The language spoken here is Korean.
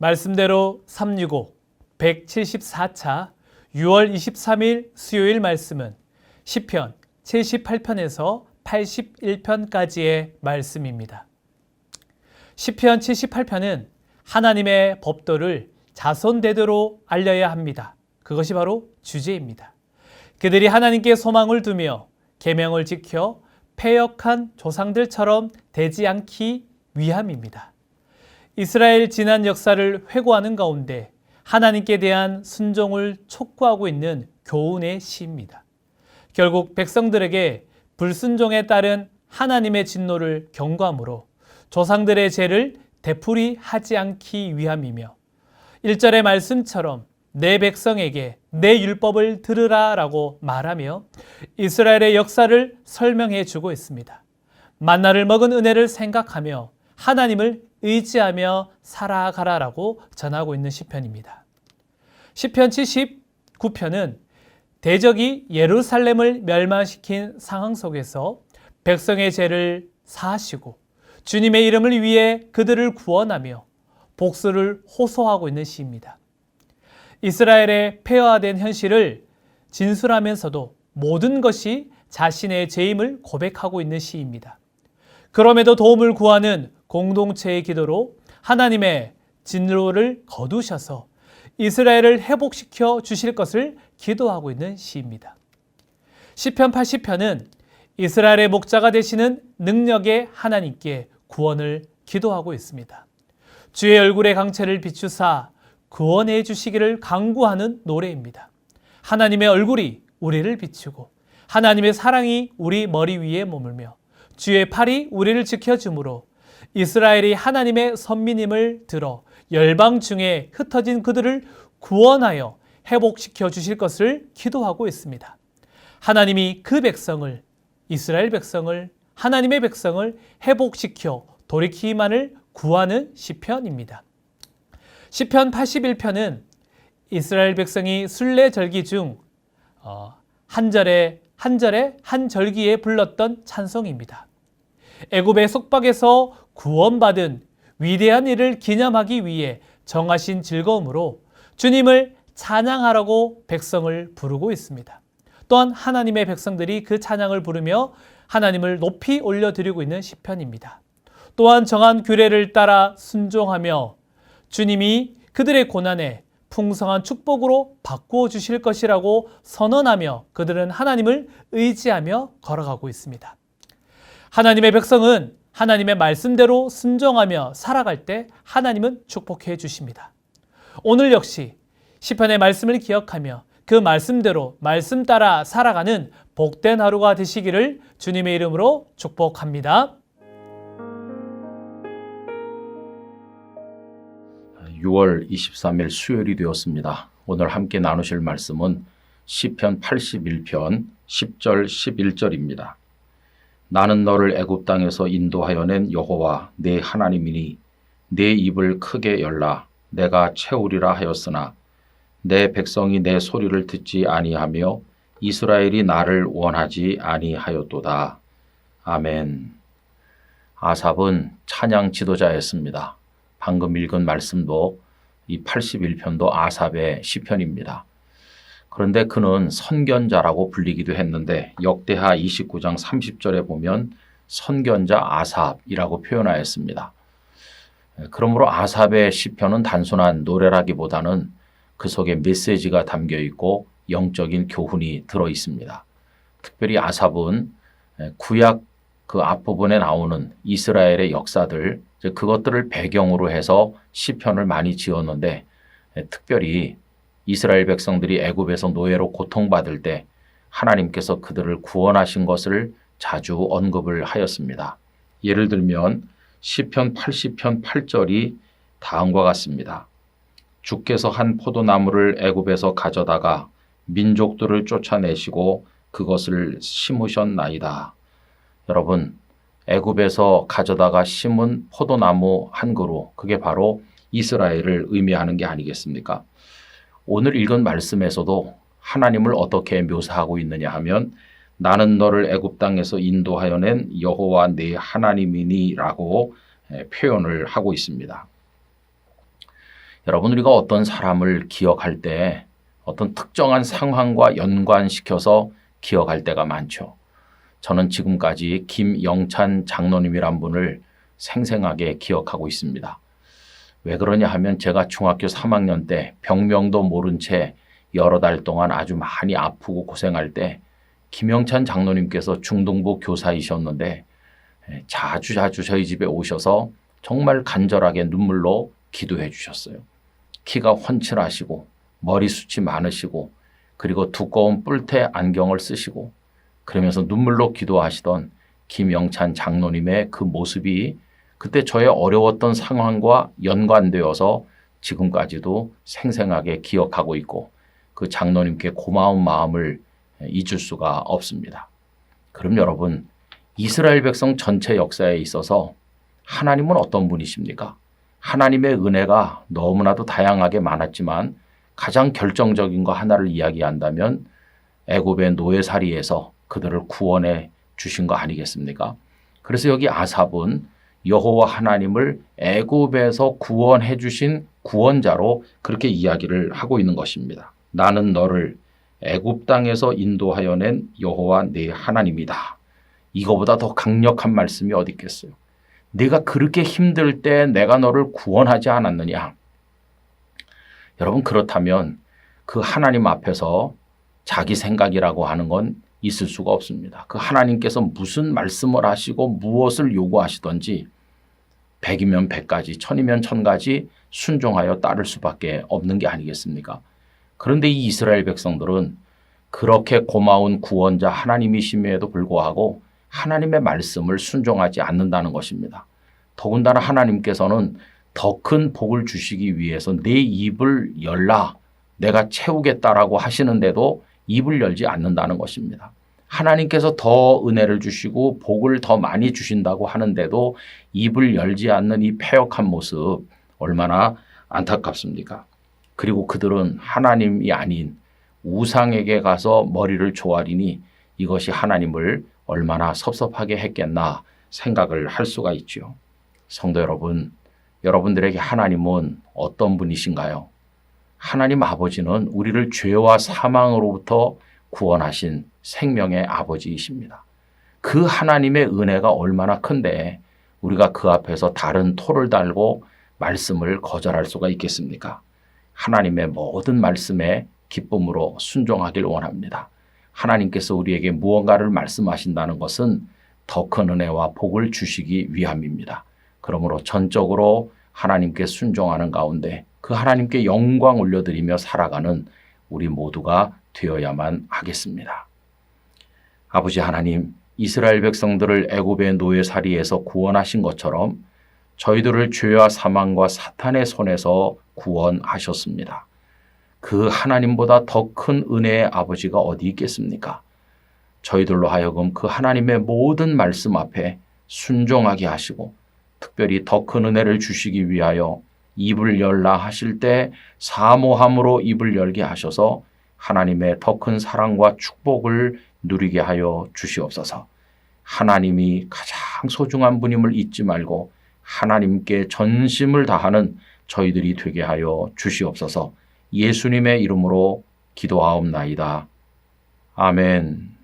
말씀대로 365 174차 6월 23일 수요일 말씀은 시편 78편에서 81편까지의 말씀입니다. 시편 78편은 하나님의 법도를 자손 대대로 알려야 합니다. 그것이 바로 주제입니다. 그들이 하나님께 소망을 두며 계명을 지켜 패역한 조상들처럼 되지 않기 위함입니다. 이스라엘 지난 역사를 회고하는 가운데 하나님께 대한 순종을 촉구하고 있는 교훈의 시입니다. 결국 백성들에게 불순종에 따른 하나님의 진노를 경고함으로 조상들의 죄를 되풀이하지 않기 위함이며 1절의 말씀처럼 내 백성에게 내 율법을 들으라 라고 말하며 이스라엘의 역사를 설명해 주고 있습니다. 만나를 먹은 은혜를 생각하며 하나님을 의지하며 살아가라라고 전하고 있는 시편입니다. 시편 79편은 대적이 예루살렘을 멸망시킨 상황 속에서 백성의 죄를 사하시고 주님의 이름을 위해 그들을 구원하며 복수를 호소하고 있는 시입니다. 이스라엘의 폐허화된 현실을 진술하면서도 모든 것이 자신의 죄임을 고백하고 있는 시입니다. 그럼에도 도움을 구하는 공동체의 기도로 하나님의 진로를 거두셔서 이스라엘을 회복시켜 주실 것을 기도하고 있는 시입니다. 시편 80편은 이스라엘의 목자가 되시는 능력의 하나님께 구원을 기도하고 있습니다. 주의 얼굴의 강체를 비추사 구원해 주시기를 강구하는 노래입니다. 하나님의 얼굴이 우리를 비추고 하나님의 사랑이 우리 머리 위에 머물며 주의 팔이 우리를 지켜주므로 이스라엘이 하나님의 선민임을 들어 열방 중에 흩어진 그들을 구원하여 회복시켜 주실 것을 기도하고 있습니다. 하나님이 그 백성을 이스라엘 백성을 하나님의 백성을 회복시켜 돌이키만을 구하는 시편입니다. 시편 81편은 이스라엘 백성이 순례 절기 중 어, 한 절에 한 절에 한 절기에 불렀던 찬송입니다. 애굽의 속박에서 구원받은 위대한 일을 기념하기 위해 정하신 즐거움으로 주님을 찬양하라고 백성을 부르고 있습니다. 또한 하나님의 백성들이 그 찬양을 부르며 하나님을 높이 올려드리고 있는 시편입니다. 또한 정한 규례를 따라 순종하며 주님이 그들의 고난에 풍성한 축복으로 바꾸어 주실 것이라고 선언하며 그들은 하나님을 의지하며 걸어가고 있습니다. 하나님의 백성은 하나님의 말씀대로 순종하며 살아갈 때 하나님은 축복해 주십니다. 오늘 역시 시편의 말씀을 기억하며 그 말씀대로 말씀 따라 살아가는 복된 하루가 되시기를 주님의 이름으로 축복합니다. 6월 23일 수요일이 되었습니다. 오늘 함께 나누실 말씀은 시편 81편 10절 11절입니다. 나는 너를 애굽 땅에서 인도하여 낸 여호와 내 하나님이니 내 입을 크게 열라 내가 채우리라 하였으나 내 백성이 내 소리를 듣지 아니하며 이스라엘이 나를 원하지 아니하였도다. 아멘. 아삽은 찬양 지도자였습니다. 방금 읽은 말씀도 이 81편도 아삽의 시편입니다. 그런데 그는 선견자라고 불리기도 했는데 역대하 29장 30절에 보면 선견자 아삽이라고 표현하였습니다. 그러므로 아삽의 시편은 단순한 노래라기보다는 그 속에 메시지가 담겨 있고 영적인 교훈이 들어 있습니다. 특별히 아삽은 구약 그 앞부분에 나오는 이스라엘의 역사들 그것들을 배경으로 해서 시편을 많이 지었는데 특별히 이스라엘 백성들이 애굽에서 노예로 고통받을 때 하나님께서 그들을 구원하신 것을 자주 언급을 하였습니다. 예를 들면 시편 80편 8절이 다음과 같습니다. 주께서 한 포도나무를 애굽에서 가져다가 민족들을 쫓아내시고 그것을 심으셨나이다. 여러분, 애굽에서 가져다가 심은 포도나무 한 그루, 그게 바로 이스라엘을 의미하는 게 아니겠습니까? 오늘 읽은 말씀에서도 하나님을 어떻게 묘사하고 있느냐 하면 나는 너를 애굽 땅에서 인도하여 낸 여호와 네 하나님이니라고 표현을 하고 있습니다. 여러분 우리가 어떤 사람을 기억할 때 어떤 특정한 상황과 연관시켜서 기억할 때가 많죠. 저는 지금까지 김영찬 장로님이란 분을 생생하게 기억하고 있습니다. 왜 그러냐 하면 제가 중학교 3학년 때 병명도 모른 채 여러 달 동안 아주 많이 아프고 고생할 때 김영찬 장로님께서 중동부 교사이셨는데 예, 자주 자주 저희 집에 오셔서 정말 간절하게 눈물로 기도해 주셨어요. 키가 훤칠하시고 머리숱이 많으시고 그리고 두꺼운 뿔테 안경을 쓰시고 그러면서 눈물로 기도하시던 김영찬 장로님의 그 모습이 그때 저의 어려웠던 상황과 연관되어서 지금까지도 생생하게 기억하고 있고 그 장로님께 고마운 마음을 잊을 수가 없습니다. 그럼 여러분, 이스라엘 백성 전체 역사에 있어서 하나님은 어떤 분이십니까? 하나님의 은혜가 너무나도 다양하게 많았지만 가장 결정적인 거 하나를 이야기한다면 애굽의 노예살이에서 그들을 구원해 주신 거 아니겠습니까? 그래서 여기 아삽은 여호와 하나님을 애굽에서 구원해 주신 구원자로 그렇게 이야기를 하고 있는 것입니다. 나는 너를 애굽 땅에서 인도하여 낸 여호와 네 하나님이다. 이거보다 더 강력한 말씀이 어디 있겠어요? 네가 그렇게 힘들 때 내가 너를 구원하지 않았느냐? 여러분 그렇다면 그 하나님 앞에서 자기 생각이라고 하는 건 있을 수가 없습니다. 그 하나님께서 무슨 말씀을 하시고 무엇을 요구하시던지 백이면 백가지, 천이면 천가지 순종하여 따를 수밖에 없는 게 아니겠습니까? 그런데 이 이스라엘 백성들은 그렇게 고마운 구원자 하나님이심에도 불구하고 하나님의 말씀을 순종하지 않는다는 것입니다. 더군다나 하나님께서는 더 큰 복을 주시기 위해서 내 입을 열라 내가 채우겠다라고 하시는데도 입을 열지 않는다는 것입니다. 하나님께서 더 은혜를 주시고 복을 더 많이 주신다고 하는데도 입을 열지 않는 이 패역한 모습 얼마나 안타깝습니까? 그리고 그들은 하나님이 아닌 우상에게 가서 머리를 조아리니 이것이 하나님을 얼마나 섭섭하게 했겠나 생각을 할 수가 있죠. 성도 여러분, 여러분들에게 하나님은 어떤 분이신가요? 하나님 아버지는 우리를 죄와 사망으로부터 구원하신 생명의 아버지이십니다. 그 하나님의 은혜가 얼마나 큰데 우리가 그 앞에서 다른 토를 달고 말씀을 거절할 수가 있겠습니까? 하나님의 모든 말씀에 기쁨으로 순종하길 원합니다. 하나님께서 우리에게 무언가를 말씀하신다는 것은 더 큰 은혜와 복을 주시기 위함입니다. 그러므로 전적으로 하나님께 순종하는 가운데 그 하나님께 영광 올려드리며 살아가는 우리 모두가 되어야만 하겠습니다. 아버지 하나님, 이스라엘 백성들을 애굽의 노예살이에서 구원하신 것처럼 저희들을 죄와 사망과 사탄의 손에서 구원하셨습니다. 그 하나님보다 더 큰 은혜의 아버지가 어디 있겠습니까? 저희들로 하여금 그 하나님의 모든 말씀 앞에 순종하게 하시고 특별히 더 큰 은혜를 주시기 위하여 입을 열라 하실 때 사모함으로 입을 열게 하셔서 하나님의 더 큰 사랑과 축복을 누리게 하여 주시옵소서. 하나님이 가장 소중한 분임을 잊지 말고 하나님께 전심을 다하는 저희들이 되게 하여 주시옵소서. 예수님의 이름으로 기도하옵나이다. 아멘.